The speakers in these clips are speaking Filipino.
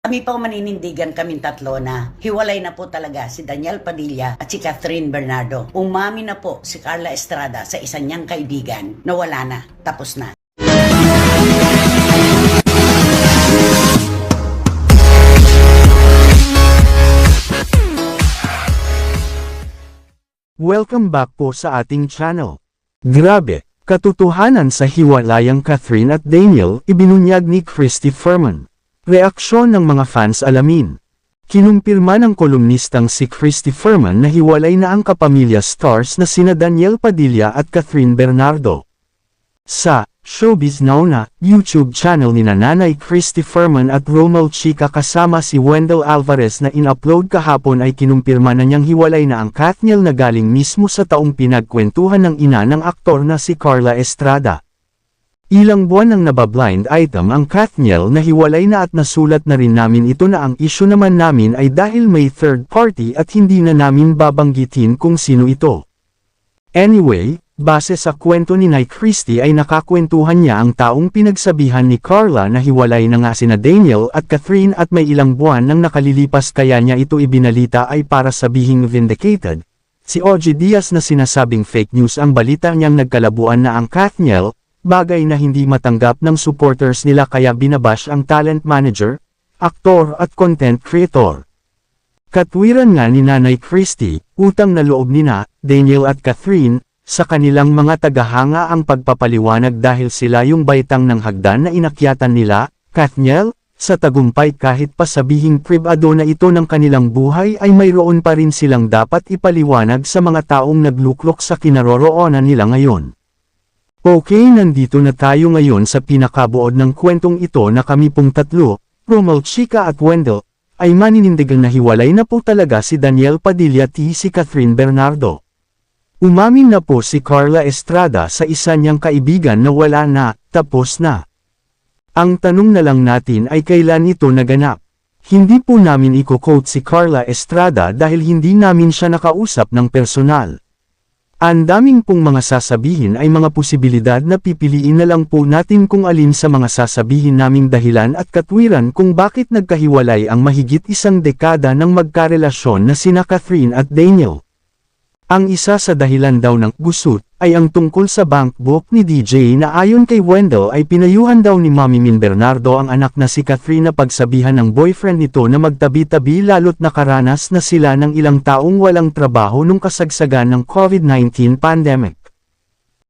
Kami po maninindigan kaming tatlo na hiwalay na po talaga si Daniel Padilla at si Catherine Bernardo. Umami na po si Carla Estrada sa isa niyang kaibigan na wala na, tapos na. Welcome back po sa ating channel. Grabe, katotohanan sa hiwalayang Catherine at Daniel ibinunyag ni Christy Furman. Reaksyon ng mga fans alamin. Kinumpirma ng kolumnistang si Christy Furman na hiwalay na ang kapamilya stars na sina Daniel Padilla at Catherine Bernardo. Sa Showbiz Now na YouTube channel ni Nanay Christy Furman at Romel Chica kasama si Wendell Alvarez na in-upload kahapon ay kinumpirma na niyang hiwalay na ang Katniel na galing mismo sa taong pinagkwentuhan ng ina ng aktor na si Carla Estrada. Ilang buwan nang nabablind item ang Katniel na hiwalay na at nasulat na rin namin ito na ang issue naman namin ay dahil may third party at hindi na namin babanggitin kung sino ito. Anyway, base sa kwento ni Nay Christie ay nakakwentuhan niya ang taong pinagsabihan ni Carla na hiwalay na nga sina Daniel at Catherine at may ilang buwan nang nakalilipas kaya niya ito ibinalita ay para sabihing vindicated. Si OG Diaz na sinasabing fake news ang balita niyang nagkalabuan na ang Katniel, bagay na hindi matanggap ng supporters nila kaya binabash ang talent manager, aktor at content creator. Katwiran nga ni Nanay Christie, utang na loob ni na, Daniel at Catherine, sa kanilang mga tagahanga ang pagpapaliwanag dahil sila yung baitang ng hagdan na inakyatan nila, Katniel, sa tagumpay kahit pa sabihing privado na ito ng kanilang buhay ay mayroon pa rin silang dapat ipaliwanag sa mga taong nagluklok sa kinaroroonan nila ngayon. Okay nandito na tayo ngayon sa pinakabuod ng kwentong ito na kami pong tatlo, Romel Chica at Wendell, ay maninindigan na hiwalay na po talaga si Daniel Padilla at si Catherine Bernardo. Umamin na po si Carla Estrada sa isa niyang kaibigan na wala na, tapos na. Ang tanong na lang natin ay kailan ito naganap. Hindi po namin iko-quote si Carla Estrada dahil hindi namin siya nakausap ng personal. Ang daming pong mga sasabihin ay mga posibilidad na pipiliin na lang po natin kung alin sa mga sasabihin naming dahilan at katwiran kung bakit nagkahiwalay ang mahigit isang dekada ng magkarelasyon na sina Catherine at Daniel. Ang isa sa dahilan daw ng gusot ay ang tungkol sa bank book ni DJ na ayon kay Wendell ay pinayuhan daw ni Mami Min Bernardo ang anak na si Catherine na pagsabihan ng boyfriend nito na magtabi-tabi lalo't nakaranas na sila ng ilang taong walang trabaho nung kasagsagan ng COVID-19 pandemic.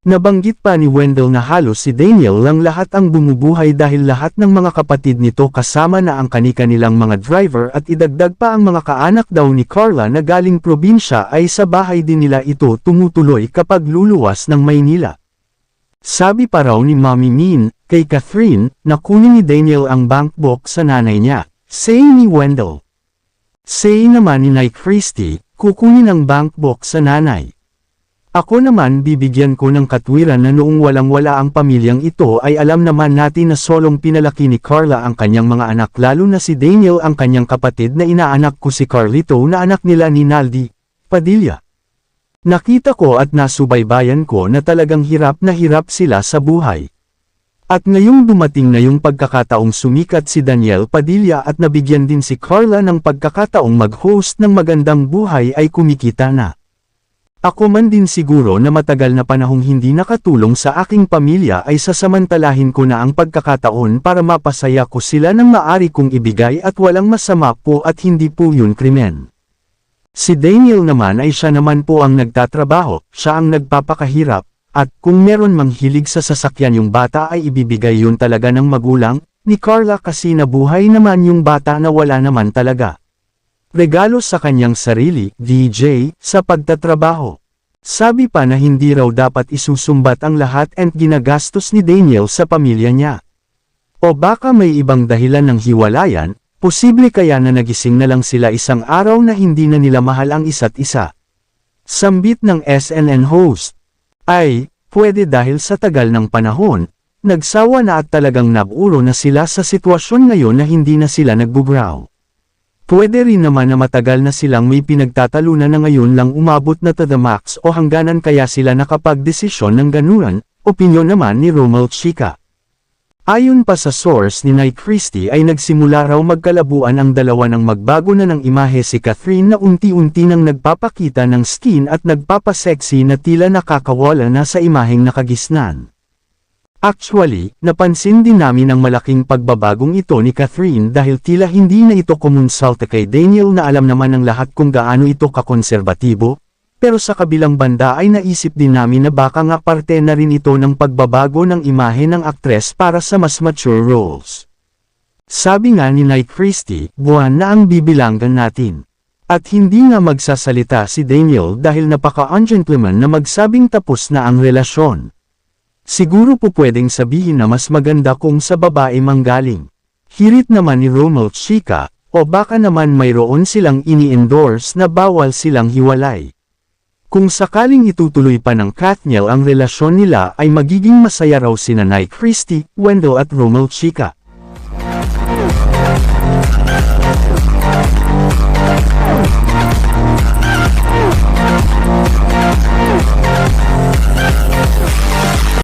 Nabanggit pa ni Wendell na halos si Daniel lang lahat ang bumubuhay dahil lahat ng mga kapatid nito kasama na ang kani-kanilang mga driver at idagdag pa ang mga kaanak daw ni Carla na galing probinsya ay sa bahay din nila ito tumutuloy kapag luluwas ng Maynila. Sabi pa raw ni Mami Min, kay Catherine, na kunin ni Daniel ang bank book sa nanay niya, say ni Wendell. Say naman ni Nay Christie, kukunin ang bank book sa nanay. Ako naman bibigyan ko ng katwiran na noong walang-wala ang pamilyang ito ay alam naman natin na solong pinalaki ni Carla ang kanyang mga anak lalo na si Daniel ang kanyang kapatid na inaanak ko si Carlito na anak nila ni Naldi, Padilla. Nakita ko at nasubaybayan ko na talagang hirap na hirap sila sa buhay. At ngayong dumating na yung pagkakataong sumikat si Daniel Padilla at nabigyan din si Carla ng pagkakataong mag-host ng magandang buhay ay kumikita na. Ako man din siguro na matagal na panahong hindi nakatulong sa aking pamilya ay sasamantalahin ko na ang pagkakataon para mapasaya ko sila ng maari kong ibigay at walang masama po at hindi po yun krimen. Si Daniel naman ay siya naman po ang nagtatrabaho, siya ang nagpapakahirap, at kung meron mang hilig sa sasakyan yung bata ay ibibigay yun talaga ng magulang, ni Carla kasi nabuhay naman yung bata na wala naman talaga. Regalo sa kanyang sarili, DJ, sa pagtatrabaho. Sabi pa na hindi raw dapat isusumbat ang lahat and ginagastos ni Daniel sa pamilya niya. O baka may ibang dahilan ng hiwalayan, posible kaya na nagising na lang sila isang araw na hindi na nila mahal ang isa't isa. Sambit ng SNN host. Ay, pwede dahil sa tagal ng panahon, nagsawa na at talagang naburo na sila sa sitwasyon ngayon na hindi na sila nagbubraw. Pwede rin naman na matagal na silang may pinagtatalunan na ngayon lang umabot na to the max o hangganan kaya sila nakapagdesisyon ng ganunan, opinyon naman ni Romel Chica. Ayon pa sa source ni Night Christie ay nagsimula raw magkalabuan ang dalawa ng magbago na ng imahe si Catherine na unti-unti nang nagpapakita ng skin at nagpapasexy na tila nakakawala na sa imaheng nakagisnan. Actually, napansin din namin ang malaking pagbabagong ito ni Catherine dahil tila hindi na ito kumonsulta kay Daniel na alam naman ng lahat kung gaano ito kakonserbatibo, pero sa kabilang banda ay naisip din namin na baka nga parte na rin ito ng pagbabago ng imahe ng aktres para sa mas mature roles. Sabi nga ni Night Christie, buwan na ang bibilanggan natin. At hindi nga magsasalita si Daniel dahil napaka-ungentleman na magsabing tapos na ang relasyon. Siguro po pwedeng sabihin na mas maganda kung sa babae manggaling. Hirit naman ni Romel Chica, o baka naman mayroon silang ini-endorse na bawal silang hiwalay. Kung sakaling itutuloy pa ng Kathniel ang relasyon nila ay magiging masaya raw sina Night Christie, Wendell at Romel Chica.